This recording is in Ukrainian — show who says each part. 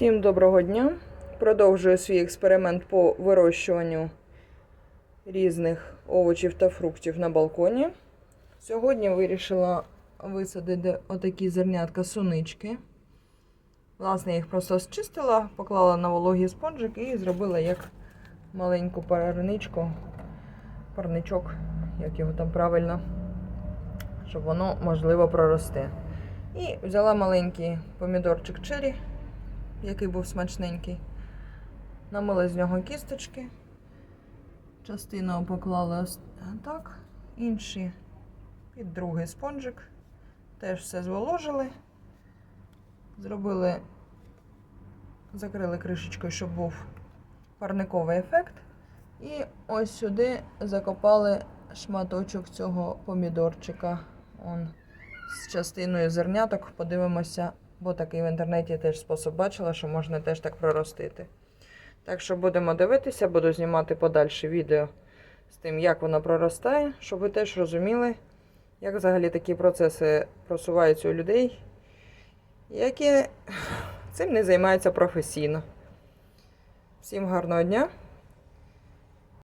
Speaker 1: Всім доброго дня! Продовжую свій експеримент по вирощуванню різних овочів та фруктів на балконі. Сьогодні вирішила висадити отакі зернятка сунички. Власне, їх просто зчистила, поклала на вологий спонжик і зробила як маленьку парничку, парничок, як його там правильно, щоб воно можливо проросте. І взяла маленький помідорчик чері, який був смачненький. Намила з нього кісточки. Частину поклала ось так, інші під другий спонжик. Теж все зволожили. Зробили, закрили кришечкою, щоб був парниковий ефект. І ось сюди закопали шматочок цього помідорчика. Он з частиною зерняток. Подивимося, бо такий в інтернеті теж спосіб бачила, що можна теж так проростити. Так що будемо дивитися, буду знімати подальше відео з тим, як воно проростає, щоб ви теж розуміли, як взагалі такі процеси просуваються у людей, які цим не займаються професійно. Всім гарного дня!